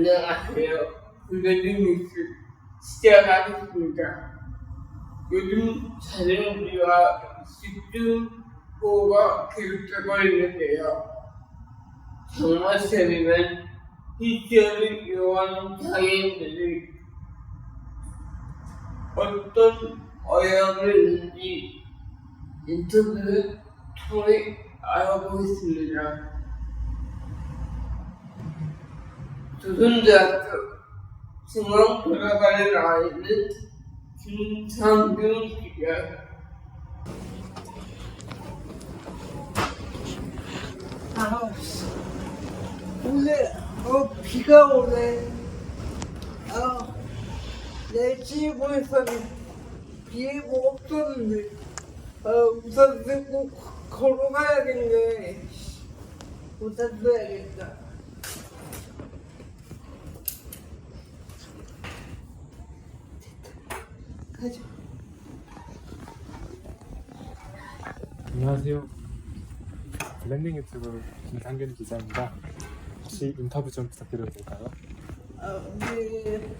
안녕하세요. 블레드 시작하겠습니다. 요즘 자연비와 집중호우가 계속되고 있는데요. 장마철이면 희귀를 이용하는 장애인들이 어떤 어려움을 있는지 인터뷰를 통해 알아보겠습니다. 조선대학교 중앙 돌아가는 아이는 김상균 기자. 아, 오늘 어 비가 오네. 아, 내 집에서는 비 예보 없었는데, 아 우산 쓰고 걸어가야겠네. 우산 써야겠다. 가자. 안녕하세요. 블렌딩 유튜브 김상균 기자입니다. 혹시 인터뷰 좀 부탁드려도 될까요? 아, 네.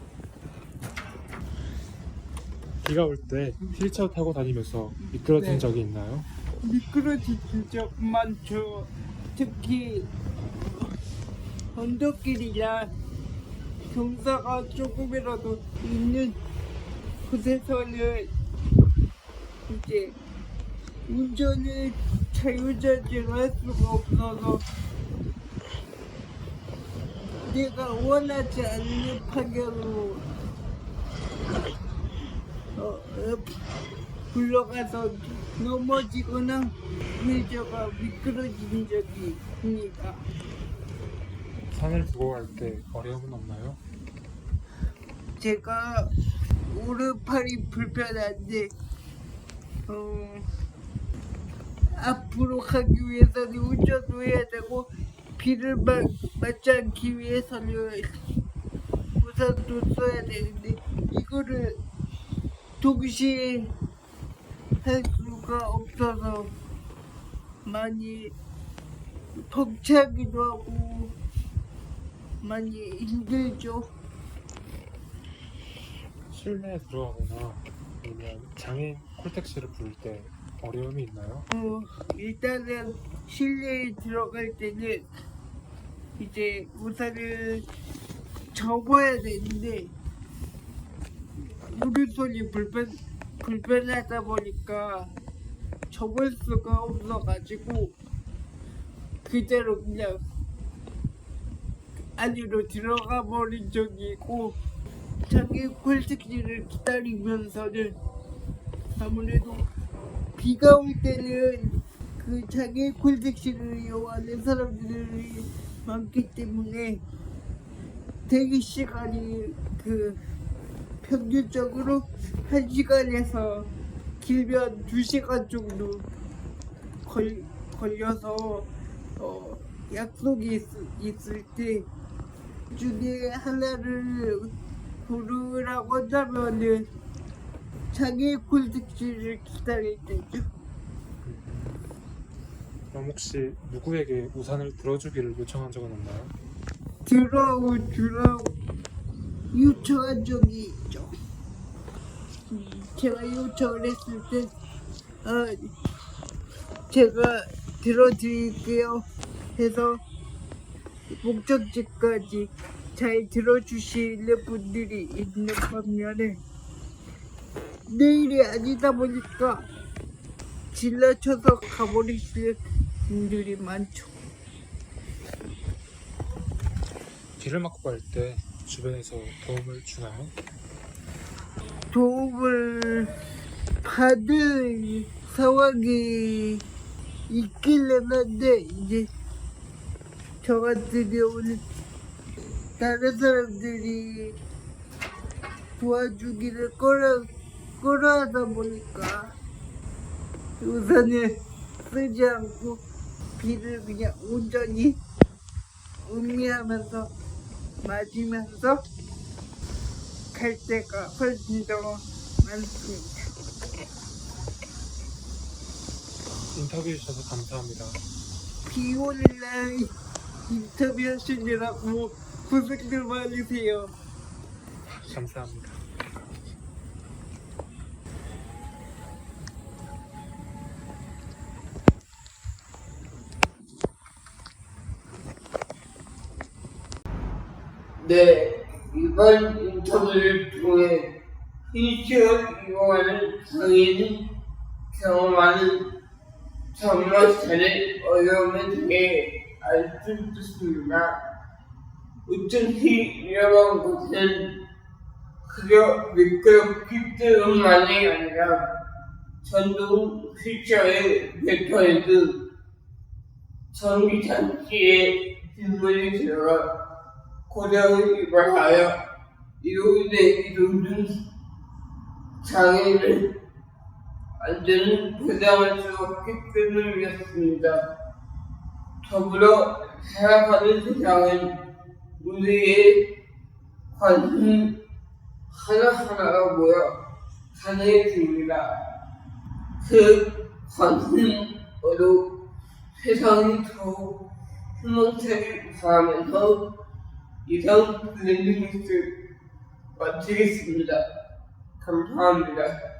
비가 올 때 휠체어 타고 다니면서 미끄러진 네. 적이 있나요? 미끄러진 적 많죠. 특히 언덕길이나 경사가 조금이라도 있는 곳에서는 이제 운전을 자유자재로 할 수가 없어서 내가 원하지 않는 방향으로 어, 어, 굴러가서 넘어지거나 회저가 미끄러진 적이 있습니다. 산을 두고 갈 때 어려움은 없나요? 제가 오른팔이 불편한데 어, 앞으로 가기 위해서는 운전도 해야 되고 비를 막, 맞지 않기 위해서는 우산도 써야 되는데 이거를 동시에 할 수가 없어서 많이 벅차기도 하고 많이 힘들죠. 실내에 들어가거나 아니면 장애인 콜택시를 부를 때 어려움이 있나요? 어, 일단은 실내에 들어갈 때는 이제 우산을 접어야 되는데 오른손이 불편 불편하다 보니까 접을 수가 없어가지고 그대로 그냥 안으로 들어가 버린 적이 있고 자기 콜택시를 기다리면서는 아무래도 비가 올 때는 그 자기 콜택시를 이용하는 사람들이 많기 때문에 대기 시간이 그 평균적으로 1시간에서 길면 2시간 정도 걸, 걸려서 어, 약속이 있, 있을 때 중에 하나를 고르라고 한다면은 자기 콜택시를 기다릴 때죠. 그럼 혹시 누구에게 우산을 들어주기를 요청한 적은 없나요? 들어오 주라고 요청한 적이 있죠. 음, 제가 요청을 했을 때, 어, 제가 들어드릴게요 해서 목적지까지 잘 들어주시는 분들이 있는 반면에 내일이 아니다 보니까 질러쳐서 가버리시는 분들이 많죠. 비를 맞고 갈 때 주변에서 도움을 주나요? 도움을 받을 상황이 있길래 한데 이제 저 같은 경우는 다른 사람들이 도와주기를 꺼려 꺼려하다 보니까 우산을 쓰지 않고 비를 그냥 온전히 음미하면서 맞으면서 갈 때가 훨씬 더 많습니다. 인터뷰해 주셔서 감사합니다. 비 오는 날 인터뷰 하시느라고 고생들 많으세요. 감사합니다. 네, 이번 인터뷰를 통해 휠체어 이용하는 장애인이 경험하는 정말 잘의 어려움에 대해 알 수 있었습니다. 어쩐지 위험한 곳은 그저 미끄럽기 때문만이 아니라 전동 휠체어의 네트워크 전기 장치에 빗물이 들어가 고장을 유발하여 이로 인해 이동 중 장애를 안전을 보장할 수 없기 때문이었습니다. 더불어 살아가는 세상은 우리의 관심 하나하나가 모여 가능해집니다. 그 관심으로 세상이 더욱 희망차게 바라면서 이상 블렌딩뉴스 마치겠습니다. 감사합니다.